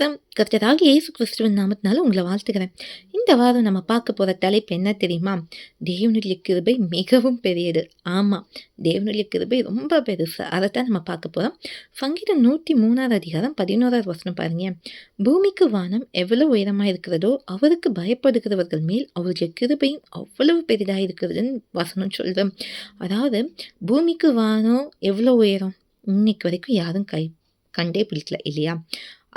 வணக்கம். கர்த்தராக இயேசு கிறிஸ்துவின் நாமத்தினால உங்களை வாழ்த்துக்கிறேன் இந்த வாரம் நம்ம பார்க்க போகிற தலைப்பு என்ன தெரியுமா? தேவனுடைய கிருபை மிகவும் பெரியது. ஆமாம் தேவனுடைய கிருபை ரொம்ப பெருசு. அதைத்தான் நம்ம பார்க்க போகிறோம் சங்கீதம் நூற்றி மூணாவது அதிகாரம் பதினோராவது வசனம் பாருங்க. பூமிக்கு வானம் எவ்வளோ உயரமாக இருக்கிறதோ அவருக்கு பயப்படுகிறவர்கள் மேல் அவருடைய கிருபையும் அவ்வளவு பெரிதாக இருக்கிறதுன்னு வசனம் சொல்கிறோம் அதாவது பூமிக்கு வானம் எவ்வளோ உயரம்? இன்னைக்கு வரைக்கும் யாரும் கை கண்டே பிடிக்கல இல்லையா?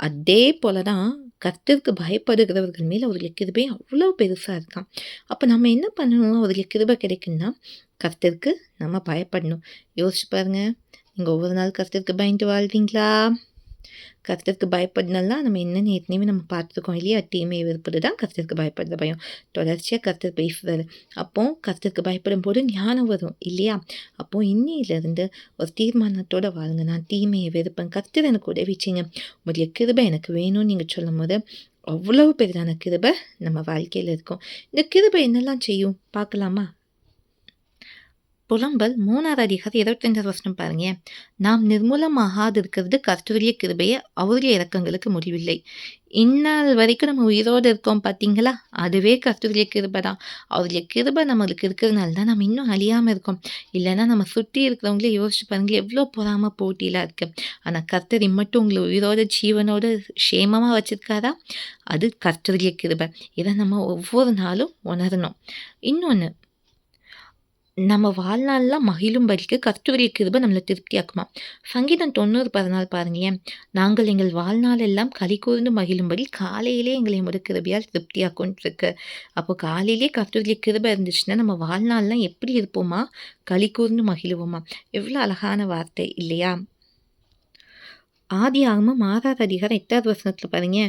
அதே போல தான் கர்த்தருக்கு பயப்படுகிறவர்கள் மேலே அவர்களுக்கு கிருபை அவ்வளோ பெருசாக இருக்கான். அப்போ நம்ம என்ன பண்ணணும்? அவர்களுக்கு கிருபை கிடைக்குன்னா கர்த்தருக்கு நம்ம பயப்படணும். யோசிச்சு பாருங்க. நீங்கள் ஒவ்வொரு நாள் கர்த்தருக்கு பயந்து வாழ்வீங்களா? கர்த்தருக்கு பயப்படணும்னா நம்ம என்னென்னு ஏற்கனவே நம்ம பார்த்துருக்கோம் இல்லையா? தீமை விருப்பது தான் கர்த்தருக்கு பயப்படுற பயம். தொடர்ச்சியாக கர்த்தர் பேசுவார் அப்போ கர்த்தருக்கு பயப்படும் போது ஞானம் வரும் இல்லையா? அப்போது இன்னிலிருந்து ஒரு தீர்மானத்தோடு வாழுங்க. நான் தீமையை வெறுப்பேன் கர்த்தர் எனக்கு உதவிச்சிங்க. உங்களுடைய கிருபை எனக்கு வேணும்னு நீங்கள் சொல்லும் போது அவ்வளவு பெரிதான கிருபை நம்ம வாழ்க்கையில் இருக்கும். இந்த கிருபை என்னெல்லாம் செய்யும்? பார்க்கலாமா? புலம்பல் மூணாவது அதிகாரம் இருபத்தஞ்சாவது வருஷம் பாருங்க. நாம் நிர்மூலமாகாது இருக்கிறது கர்த்தருடைய கிருபையை அவருடைய இறக்கங்களுக்கு முடிவில்லை. இந்நாள் வரைக்கும் நம்ம உயிரோடு இருக்கோம் பார்த்தீங்களா அதுவே கர்த்தருடைய கிருபை தான் அவருடைய கிருபை நம்மளுக்கு இருக்கிறதுனால தான் நம்ம இன்னும் அழியாமல் இருக்கோம். இல்லைன்னா நம்ம சுற்றி இருக்கிறவங்களே யோசிச்சு பாருங்களேன் எவ்வளோ பொறாமல் போட்டியெலாம் இருக்குது ஆனால் கர்த்தர் மட்டும் உங்களை உயிரோட ஜீவனோட க்ஷேமமாக வச்சுருக்காரா? அது கர்த்தருடைய கிருபை. இதை நம்ம ஒவ்வொரு நாளும் உணரணும். இன்னொன்று நம்ம வாழ்நாளில் மகிழும்படிக்கு கர்த்தருடைய கிருபை நம்மளை திருப்தியாக்குமா சங்கீதம் தொண்ணூறு பதினாலு பாருங்களேன். நாங்கள் எங்கள் வாழ்நாள் எல்லாம் களி கூர்ந்து மகிழும்படி காலையிலே எங்களை முத கிருபையால் திருப்தியாக்குன்ட்ருக்கு அப்போ காலையிலே கர்த்தருடைய கிருப இருந்துச்சுன்னா நம்ம வாழ்நாள்லாம் எப்படி இருப்போமா? களி கூர்ந்து மகிழுவோமா? எவ்வளோ அழகான வார்த்தை இல்லையா? ஆதி ஆகமம் ஆறாவது அதிகாரம் எட்டாவது வசனத்தில் பாருங்க.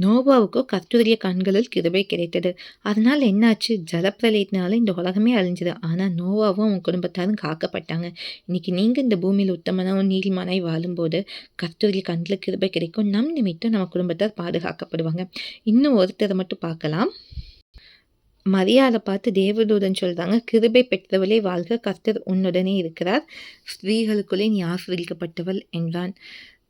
நோவாவுக்கோ கத்துரிய கண்களில் கிருபை கிடைத்தது. அதனால் என்னாச்சு? ஜலப்பிரலயத்தினால இந்த உலகமே அழிஞ்சது. ஆனால் நோவாவும் அவங்க குடும்பத்தாரும் காக்கப்பட்டாங்க. இன்னைக்கு நீங்கள் இந்த பூமியில் உத்தமனாகவும் நீதிமானாய் வாழும்போது கத்துரிய கண்களில் கிருபை கிடைக்கும். நம் நிமித்தம் நம்ம குடும்பத்தார் பாதுகாக்கப்படுவாங்க. இன்னும் ஒருத்தரை மட்டும் பார்க்கலாம். மரியாதை பார்த்து தேவதூதன் சொல்கிறாங்க கிருபை பெற்றவளே வாழ்க கர்த்தர் உன்னுடனே இருக்கிறார். ஸ்திரீகளுக்குள்ளே நீ ஆசிரியக்கப்பட்டவள் என்றான்.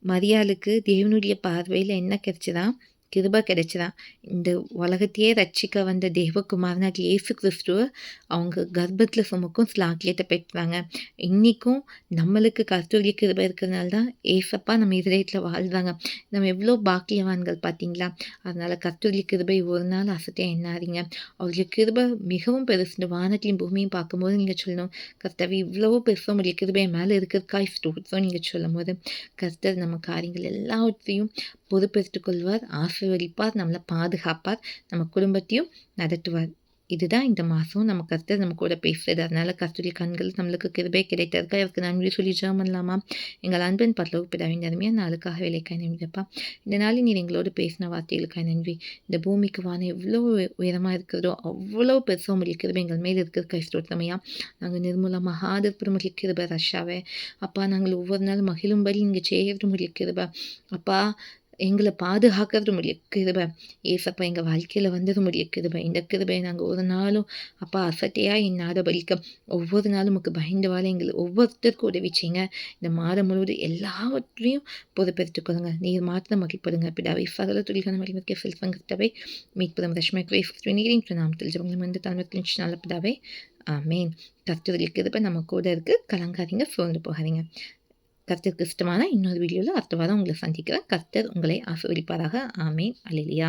மரியாளுக்கு தேவனுடைய பார்வையில் என்ன கிடைச்சதான் கிருப கிடைச்சிதான் இந்த உலகத்தையே ரட்சிக்க வந்த தேவகுமாரனாக இயேசு கிறிஸ்துவ அவங்க கர்ப்பத்தில் சுமக்கும் ஸ்லாக்கியத்தை பெற்றாங்க. இன்றைக்கும் நம்மளுக்கு கருத்துரிய கிருப இருக்கிறதுனால தான் ஏசப்பா நம்ம இதயத்தில் வாழ்றாங்க. நம்ம எவ்வளோ பாக்கியவான்கள் பார்த்தீங்களா? அதனால் கருத்துரிய கிருபை ஒரு நாள் அசத்தையாக என்னாதீங்க அவருடைய கிருப மிகவும் பெருசுண்டு வானத்தையும் பூமியும் பார்க்கும்போது நீங்கள் சொல்லணும் கர்த்தவி இவ்வளோ பெருசாக உங்களுடைய கிருபை மேலே இருக்கிறதுக்காய் ஸ்டோட்ஸோ நீங்கள் சொல்லும் போது கர்த்தர் நம்ம காரியங்கள் எல்லாவற்றையும் பொறுப்பெடுத்துக்கொள்வார் ஆசை ஆசீர்வதிப்பார் நம்மளை பாதுகாப்பார் நம்ம குடும்பத்தையும் நடத்துவார். இதுதான் இந்த மாதம் நம்ம கருத்து நம்ம கூட பேசுறது. அதனால கஸ்தூரி கண்கள் நம்மளுக்கு கிருபை கிடைத்ததுக்கு அவருக்கு நன்றி சொல்லி ஜெபம் எங்கள் அன்பின் பரலவு பிதாவின் அருமையாக நாளுக்காக வேலைக்காய் நன்றிப்பா இந்த நாளில் நீர் எங்களோடு பேசின வார்த்தைகளுக்காக நன்றி. இந்த பூமிக்கு வான எவ்வளோ உயரமாக இருக்கிறதோ அவ்வளோ பெருசாக உங்களுக்கு கிருபை எங்கள் மேல் இருக்கிற கைஸ்தோத்தமையா நாங்கள் நிர்மூலமாக ஆதரப்பு முடிய கிருபை அப்பா நாங்கள் ஒவ்வொரு நாள் மகிழும்படி இங்கே செய்கிறது முடிய கிருபை. அப்பா எங்களை பாதுகாக்கிறது முடிய கிருபை ஏசப்பா எங்கள் வாழ்க்கையில் வந்தது முடிய கிருபை இந்த கிருபை நாங்கள் ஒரு நாளும் அப்பா அசட்டையாக என்னாத பலிக்க ஒவ்வொரு நாளும் நமக்கு பயந்து வாழ எங்களை ஒவ்வொருத்தருக்கும் உதவிச்சிங்க இந்த மாதம் முழுவதும் எல்லாவற்றையும் பொறுப்பெடுத்துக்கொள்ளுங்க நீர் மாத்திரம் மகிழ்ப்படுங்க பிடாவை சகல துளிகான மகிழ்ச்சிக்கு செல்வங்கத்தவை மீட்புறம் ரஷ்மக்வை நீரின் நாமத்தில் ஜபங்கள் வந்து தலைமைக்கு நல்ல பிடாவை ஆமேன் கத்துவதில் கிருபை நம்ம கூட இருக்குது கலங்காதீங்க சோர்ந்து போகாதீங்க கர்த்தர் இஷ்டமான இன்னொரு வீடியோவில் அடுத்த வாரம் உங்களை சந்திக்கிறேன். கர்த்தர் உங்களை ஆசீர்வதிப்பாராக. ஆமேன். அலிலியா